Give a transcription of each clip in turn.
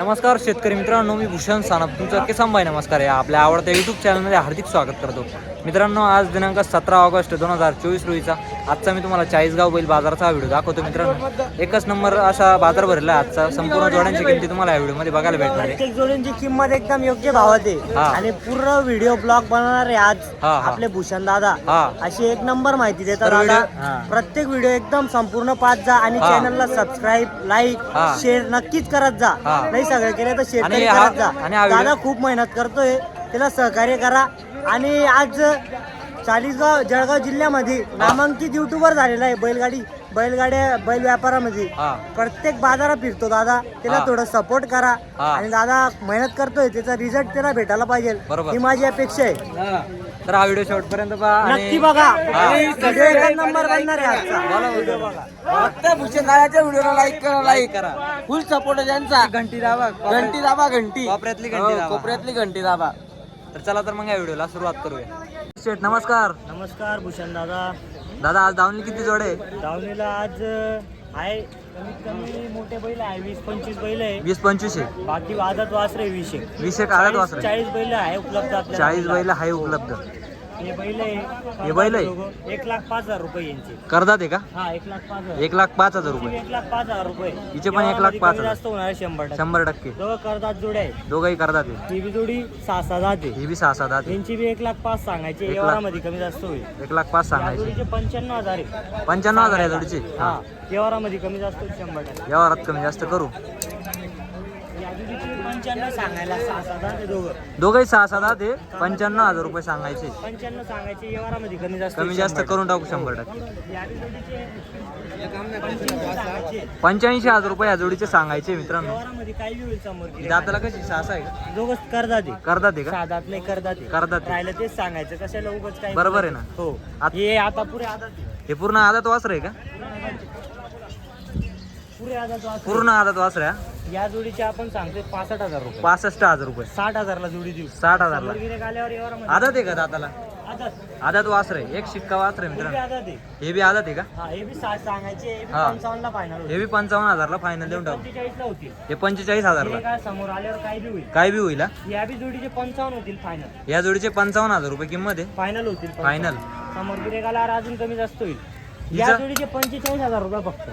नमस्कार शेतकरी मित्रांनो मी भूषण सानप तुमचं किसान भाई नमस्कार या आपल्या आवडत्या युट्यूब चॅनलमध्ये हार्दिक स्वागत करतो मित्रांनो आज दिनांक सतरा ऑगस्ट दोन हजार चोवीस रोजीचा आजचा मी तुम्हाला चाळीसगाव बैल बाजाराचा व्हिडिओ दाखवतो मित्रांनो एकच नंबर असा बाजार भरला आजचा संपूर्ण जोड्यांची किमती तुम्हाला या व्हिडिओमध्ये बघायला भेटणार आहे जोडींची किंमत एकदम योग्य भावात हा. आहे आणि पूर्ण व्हिडिओ ब्लॉग बनवणार आहे आज हा, हा. आपले भूषण दादा हा अशी एक नंबर माहिती देतात हा. प्रत्येक व्हिडिओ एकदम संपूर्ण पाच जा आणि हा. चॅनलला सबस्क्राईब लाईक हा. शेअर नक्कीच करत जा हा. सगळं केलं तर शेअर आणि करत जा. आणि हा व्हिडिओ- दादा खूप मेहनत करतोय. त्याला सहकार्य करा. आणि आज चाळीसगाव जळगाव जिल्ह्यामध्ये नामांकित युट्यूबर झालेला आहे बैलगाडी बैलगाड्या बैल व्यापारामध्ये. हा. प्रत्येक बाजारात फिरतो दादा. त्याला हा. थोडं सपोर्ट करा. हा. आणि दादा मेहनत करतोय. त्याचा रिझल्ट त्याला भेटायला पाहिजे. बरोबर. ही माझी अपेक्षा आहे. तर हा व्हिडिओ शेवटपर्यंत पहा आणि नक्की बघा. हा. व्हिडिओ नंबर बनणार आहे आजचा. बोला व्हिडिओ बघा फक्त भूषण दादाच्या व्हिडिओला लाईक करा लाईक करा. फुल सपोर्ट त्यांचा. घंटी दाबा घंटी दाबा घंटी. कोपऱ्यातली घंटी हो, दाबा. कोपऱ्यातली घंटी दाबा. तर चला तर मग या व्हिडिओला सुरुवात करूया. शेठ नमस्कार. नमस्कार भूषण दादा दादा आज धावणी किती जोडे? आहे दावणीला आज आहे कमीत कमी मोठे बैल आहे वीस पंचवीस बैल आहे. वीस पंचवीस आहे. बाकी आदत वासरे वीस आहे. वीस एक आदत वासरे. चाळीस बैल आहे उपलब्ध आपल्याला. चाळीस बैल आहे उपलब्ध. हे बैल आहे. हे बैल आहे? एक लाख पाच हजार रुपये यांचे. करदात आहे का? हा एक लाख पाच हजार. एक लाख पाच हजार रुपये. एक लाख पाच हजार रुपये. हिचे पण एक लाख पाच हजार. जास्त होणार आहे शंभर टक्के. शंभर टक्के. दोघं करतात जोड्या आहेत. दोघंही करदात आहे ही बी जोडी सहा सहा जाते ही बी सहा सात आहे. यांची बी एक लाख पाच सांगायचे. एक लाख. व्यवहारामध्ये कमी जास्त होईल. एक लाख पाच या सांगायचे. जोडीचे पंच्याण्णव हजार आहे. पंच्याण्णव हजार आहे जोडीचे? हा. हा व्यवहारामध्ये कमी जास्त होईल शंभर टक्के. व्यवहारात कमी जास्त करू. पंच्याण्णव सांगायला सहा सहा जाते दोघं दोघंही सहा सात आहे पंच्याण्णव हजार रुपये सांगायचे पंच्याण्णव सांगायचे व्यवहारामध्ये कमी जास्त कमी जास्त करून टाकू शंभर टक्के. या जोडीचे पंच्याऐंशी सांगायचे. पंच्याऐंशी हजार रुपये या जोडीचे सांगायचे मित्रांनो व्यवहारामध्ये काही बी होईल समोर गिऱ्हाईक. दाताला कशी सहा आहे का दोघंच करतात हे. करदात आहे का साधात नाही करतात हे. करदात आहे. राहिलं तेच सांगायचं कशाला उगाच काय बरोबर आहे ना? हो आत- हे आता पुरे आदत आहे. हे पूर्ण आदात वासर आहे का पुरे आदत वासरे. पूर्ण आदात वासर आहे हा? या जोडीचे आपण सांगतोय पासष्ट हजार रुपये. पासष्ट हजार रुपये. साठ हजारला जोडी देऊ. साठ हजारला. गिरेक आल्यावर व्यवहारामध्ये आदात आहे का दाताला? आदत. आदात वासर आहे. एक शिक्का वासर आहे हे बी मित्रांनो. आदत आहे. हे बी आदात आहे का? हा हे बी साठ सांगायचे हे बी हा. पंचावन्नला फायनल हे बी पंचावन्न हजारला फायनल देऊन टाकू. पंचेचाळीसला होतील. हे पंचेचाळीस हजारला. हे काय समोर आल्यावर काय बी होईल. काय बी होईल हा? या बी जोडीचे पंचावन्न होतील फायनल या जोडीचे पंचावन्न हजार रुपये किंमत आहे. फायनल होतील. फायनल समोर गिरेक आल्यावर अजून कमी जास्त होईल. या हिचं- जोडीचे पंचेचाळीस हजार रुपये फक्त.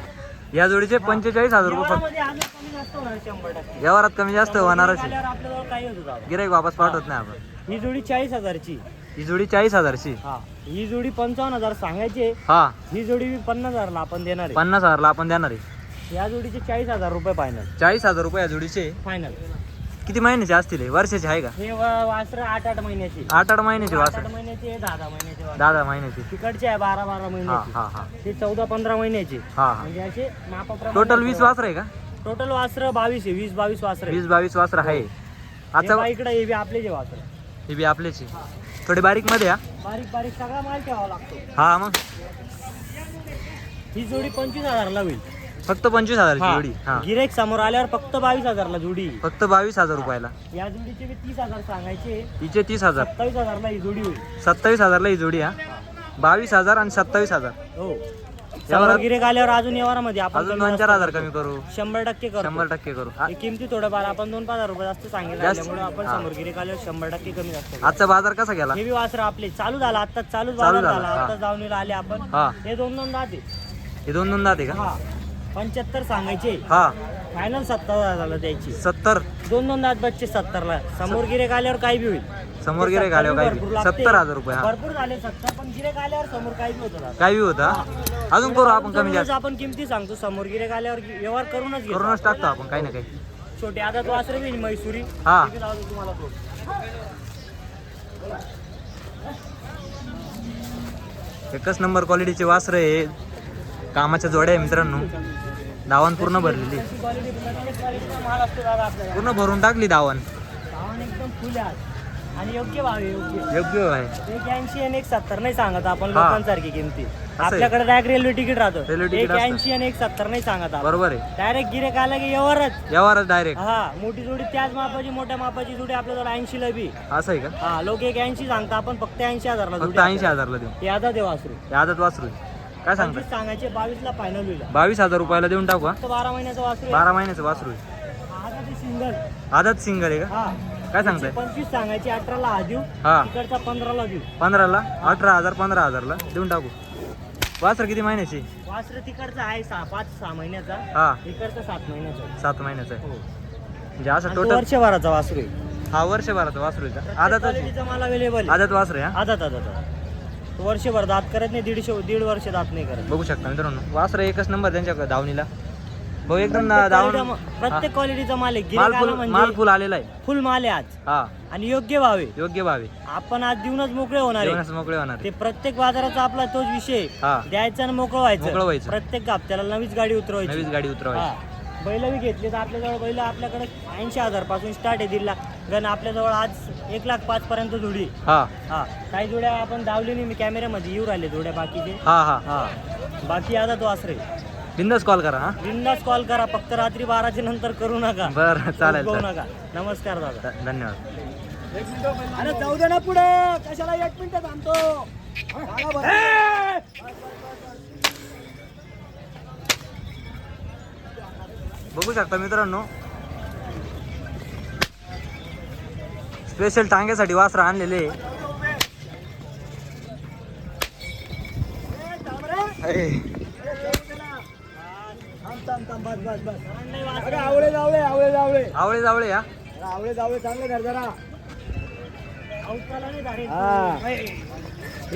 या जोडीचे पंचेचाळीस हजार रुपये फक्त. व्यवहारामध्ये कमी जास्त होणार शंभर टक्के. व्यवहारात कमी जास्त होणारच आहे. आल्यावर आपल्याजवळ काही होतं दादा. गिराईक वापस पाठवत नाही आपण. ही जोडी चाळीस हजारची. ही जोडी चाळीस हजारची. हा. ही जोडी पंचावन्न हजार सांगायचे हा. ही जोडी पन्नास हजारला आपण देणार आहे. पन्नास हजारला आपण देणार आहे. या जोडीचे चाळीस हजार रुपये फायनल चाळीस हजार रुपये या जोडीचे. फायनल किती महिन्याचे असतील हे? वर्षाचे आहे का? हे वासरं आठ आठ महिन्याची. आठ आठ महिन्याचे आठ वासर. महिन्याचे दहा दहा महिन्याचे वासरं. दहा दहा महिन्याचे. तिकडचे आहे बारा बारा हा महिन्याचे हा हा. ते चौदा पंधरा महिन्याचे. हा हा. म्हणजे असे मापाप्रमाणे टोटल वीस वासर. आहे का? टोटल वासर बावीस आहे वीस बावीस वासर वीस बावीस वासर आहे. आता इकडे हे बी आपले जे वासर. हे बी आपलेच. आहे. थोडे बारीकमध्ये हा? बारीक बारीक सगळा माल ठेवावा लागतो. हा मग. ही जोडी पंचवीस हजारला होईल. फक्त पंचवीस हजारची जोडी. हा. गिरेक समोर आल्यावर फक्त बावीस हजारला जोडी. फक्त बावीस हजार रुपयाला. या जोडीचे तीस हजार सांगायचे. हिचे तीस हजार. सत्तावीस हजारला ही जोडी होईल. सत्तावीस हजारला ही जोडी हा. बावीस हजार आणि सत्तावीस हजार. हो. यावर- समोर गिरेक आल्यावर अजून व्यवहारामध्ये आपण अजून दोन चार हजार. कमी करू. शंभर टक्के करतो. शंभर टक्के करू. हे. किमती थोडंफार आपण दोन पाच हजार रुपये जास्त सांगितलं जास्त- त्यामुळे आपण हा. समोर गिरेक आल्यावर शंभर टक्के कमी जास्त करू. आजचा बाजार कसा गेला? हे बी वासर आपले. चालू झाला. आता चालू चालू बाजार झाला, झाला. हा. आता जाऊन आले आपण. हा. हे दोन दोन राहते हे दोन दोन दाते का? हा. पंच्याहत्तर सांगायचे. हा. फायनल सत्तर हजारला द्यायची सत्तर. दोन दोन दात बच्चे सत्तरला. समोर गिरेक आल्यावर काही बी होईल. समोर गिरे आल्यावर काय बी. सत्तर हजार रुपये हा. भरपूर झाले सत्तर पण गिरेक आल्यावर समोर काही बी होतं दादा. काय बी होता अजून करू आपण कमी जास्त. आपण किमती सांगतो. समोर गिरेक आल्यावर व्यवहार करूनच घेतो. करूनच टाकतो आपण काही ना काही. छोटे आता तो वासरे बी मैसुरी. हा. लावतो तुम्हाला तो. एकच नंबर क्वालिटीचे वासर आहे कामाच्या जोड्या आहे मित्रांनो. दावण पूर्ण भरलेली. पूर्ण भरून टाकली एकदम फुल आणि योग्य भाव आहे योग्य. योग्य आहे. एक ऐंशी आणि एक सत्तर नाही सांगत आपण. लोकांसारखी किमती. आपल्याकडे डायरेक्ट रेल्वे तिकीट राहतं. एक. ऐंशी आणि एक सत्तर नाही सांगत बरोबर आहे. डायरेक्ट गिरेक आला की व्यवहारच. व्यवहारच डायरेक्ट हा मोठी जोडी त्याच मापाची मोठ्या मापाची जोडी आपल्याजवळ ऐंशी ला बी. असं आहे का? हा लोक एक ऐंशी सांगता आपण फक्त ऐंशी हजारला ऐंशी हजारला देऊ. यादा देवा वासरू आदत वासरू काय सांगता पंचवीस सांगायचे बावीस ला फायनल होईल. बावीस हजार रुपयाला देऊन टाकू हा फक्त बारा महिन्याचा वासरू. बारा महिन्याचं वासरू आहे. सिंगल आदत सिंगल आहे का? हा. काय सांगताय? पंचवीस सांगायची अठराला हा देऊ. हा. तिकडचा पंधराला देऊ. पंधराला? अठरा हजार पंधरा हजारला. देऊन टाकू. वासर किती महिन्याची? वासर तिकडचा आहे सहा पाच सहा महिन्याचा. हा. इकडचा सात महिन्याचा. आहे. सात महिन्याचा आहे. हो. म्हणजे असं आणि तो टोटल वर्षभराचा वासरू आहे. हा वर्षभराचा वासरू आहे का? आदत क्वालिटीचा माल अवेलेबल आदत वासरू आहे हा? आदत आदत आदत. तो वर्षभर दात करत नाही दीडशे दीड वर्ष दात नाही करत. बघू शकता मित्रांनो. वासर एकच नंबर त्यांच्याकडे धावणीला भाऊ एकदम चा- प्रत्येक क्वालिटीचा माल आहे माल फुल माल म्हणजे फुल आलेला आहे. फुल माल आहे आज. हा. आणि योग्य भाव आहे. योग्य भावे आपण आज देऊनच मोकळे होणार आहे. जेवणास मोकळे होणार ते प्रत्येक बाजाराचा आपला तोच विषय आहे. हा. द्यायचं आणि मोकळं मोकळं व्हायचं. व्हायचं. प्रत्येक हप्त्याला नवीच गाडी उतरवायची. नवीच गाडी उतरवायची. बैल बी घेतले तर आपल्याजवळ बैल आपल्याकडे ऐंशी हजारपासून स्टार्ट आहे दीड लाख. गण आपल्याजवळ आज एक लाख पाच पर्यंत जोडी. हा. हा. काही जोड्या आपण दावली नाही मी कॅमेऱ्यामध्ये येऊ राहिले जोड्या बाकीचे. हा हा. हा. बाकी आता तो आसरे बिंदास कॉल करा हा. बिंदास कॉल करा फक्त रात्री बाराच्या नंतर करू नका. बरं चालेल चालेल. नका. नमस्कार दादा. ध- धन्यवाद. अरे जाऊ दे ना पुढे. कशाला एक मिनिट थांबतो? बघू शकता मित्रांनो स्पेशल टांग्यासाठी वासर आणलेले. आवळे जावळे आवळे जावळे. आवळे जावळे या आवळे जावळे चांगले घर जरा.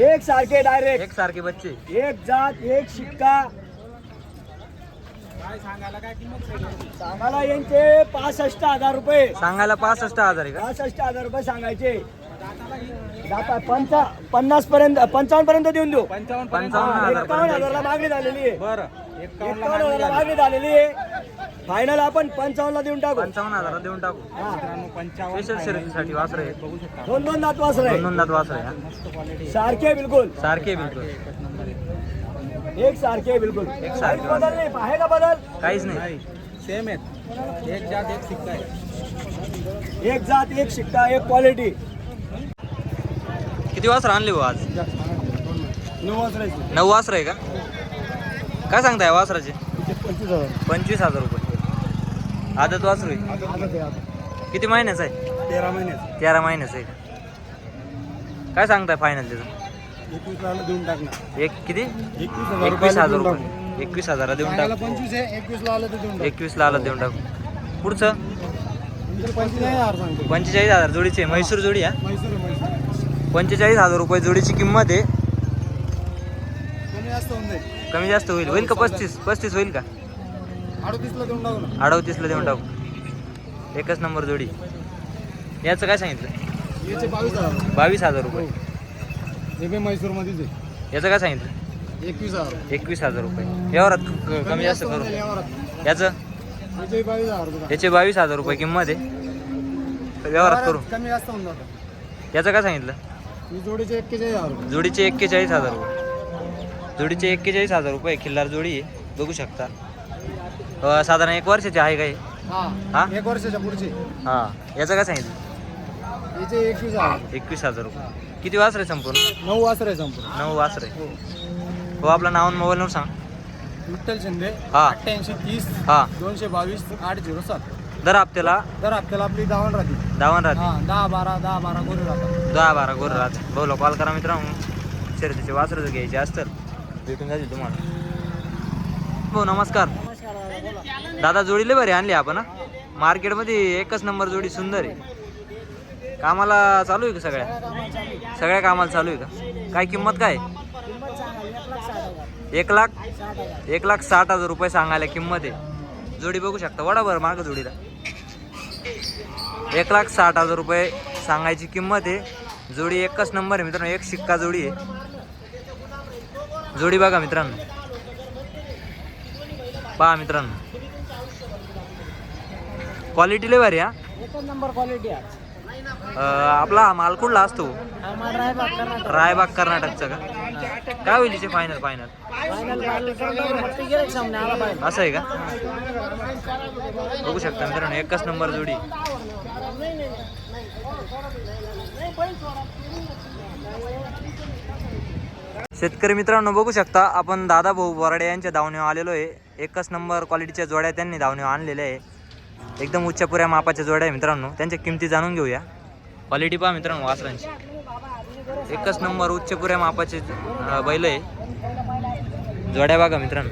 एक सारखे डायरेक्ट. एक सारखे बच्चे. एक जात एक शिक्का. सांगायला यांचे पासष्ट हजार रुपये. सांगायला पासष्ट हजार आहे का? पासष्ट हजार रुपये सांगायचे. दाता पंचा पन्नास पर्यंत पंचावन्न पर्यंत देऊन देऊ. पंचावन्न हजार एकावन्न हजारला मागणी झालेली आहे. एकावन्न हजारला मागणी झालेली आहे. फायनल आपण पंचावन्नला देऊन टाकू. पंचावन्न हजार देऊन टाकू. हा. स्पेशल शर्यतीसाठी वासर दोन दोन दात वासर दोन आहे. दोन दात वासर. सारखे बिलकुल. सारखे बिलकुल. एक सारखे बिलकुल. सारखे. काहीच बदल नाही आहे का बदल? काहीच नाही. सेम आहेत. एक जात एक सिक्का आहे. एक जात एक शिक्का एक क्वालिटी किती वासर आणले भाऊ आज? नऊ वासरायचे नऊ वासर आहे का? काय सांगताय वासराचे? पंचवीस हजार पंचवीस हजार रुपये आदत वासरू आहे किती महिन्याचं आहे? तेरा महिन्यात तेरा महिन्याचं आहे काय सांगताय फायनल त्याचं एकवीस ला देऊन टाकणार. एक किती? एकवीस एकवीस हजार रुपये. एकवीस हजारा देऊन टाकू. पंचवीस आहे एकवीस ला आलं तर देऊन एकवीस ला आलं देऊन टाकू. पुढचं? पंचवीस हजार सांगतो पंचेचाळीस हजार जोडीचे म्हैसूर जोडी हा? म्हैसूर म्हैसूर पंचेचाळीस हजार रुपये जोडीची किंमत आहे. कमी जास्त होऊन जाईल. कमी जास्त होईल. होईल का पस्तीस? पस्तीस होईल का? अडतीसला देऊन टाकू ना. अडवतीसला देऊन टाकू. एकच नंबर जोडी. याचं काय सांगितलं? याचे बावीस हजार. बावीस हजार रुपये. हे बी आहे. याचं काय सांगितलं? एकवीस हजार. एकवीस हजार रुपये. व्यवहारात कमी जास्त करू याचं? याचे बावीस हजार रुपये. याचे बावीस हजार रुपये किंमत आहे. व्यवहारात करू. कमी जास्त होऊन जातं. याचं काय सांगितलं? जोडीचे एक्केचाळीस हजार रुपये. जोडीचे एक्केचाळीस हजार रुपये. जोडीचे एक्केचाळीस हजार रुपये खिल्लार जोडी आहे. बघू शकता. अं, साधारण एक वर्षाची आहे काय हा? हा? एक वर्षाच्या पुढचे. हां. याचं काय सांगितलं? याचे एकवीस हजार. एकवीस हजार रुपये. किती वासर आहे संपूर्ण? नऊ वासर आहे संपूर्ण. नऊ वासर. आहे हो आपलं नाव आणि मोबाईल नंबर सांग. विठ्ठल शिंदे हा. अठ्ठ्याऐंशी तीस हां. दोनशे बावीस आठ झिरो सात. दर हप्त्याला? तर आपल्याला आपली दावण राहते. दावण राहते. हा दहा बारा दहा बारा गोरे राहतात. दहा बारा गोर राहते. बोला कॉल करा मित्रांनो. शर्यतीचे वासर जर घ्यायचे असतात भेटून जातील तुम्हाला. हो नमस्कार. दादा जोडीले बरे आणली आपण हा? मार्केटमध्ये एकच नंबर जोडी सुंदर आहे. कामाला चालू आहे का सगळ्या? सगळ्या कामाला चालू आहे का? काय किंमत काय? एक लाख? एक लाख साठ हजार रुपये सांगायला किंमत आहे. जोडी बघू शकता. वडा बरं मागं जोडीला. एक लाख साठ हजार रुपये सांगायची किंमत आहे. जोडी एकच नंबर आहे मित्रांनो. एक शिक्का जोडी आहे. जोडी बघा मित्रांनो. पहा मित्रांनो. क्वालिटी लय भारी हा. नंबर क्वालिटी आहे आपला हा माल कुठला असतो? रायबाग कर्नाटक. रायबाग कर्नाटकचा का? काय होईल तिचे फायनल फायनल असं आहे का? बघू शकता मित्रांनो एकच नंबर जोडी. शेतकरी मित्रांनो बघू शकता आपण दादा भाऊ बोराडे यांच्या धावणीवर आलेलो आहे. एकच नंबर क्वालिटीच्या जोड्या त्यांनी धावणीवर आणलेल्या आहे. एकदम उच्चपुऱ्या मापाच्या जोड्या आहे मित्रांनो. त्यांच्या किमती जाणून घेऊया. क्वालिटी पहा मित्रांनो वासरांची. एकच नंबर उच्च पुऱ्या मापाचे बैल आहे. जोड्या बघा मित्रांनो.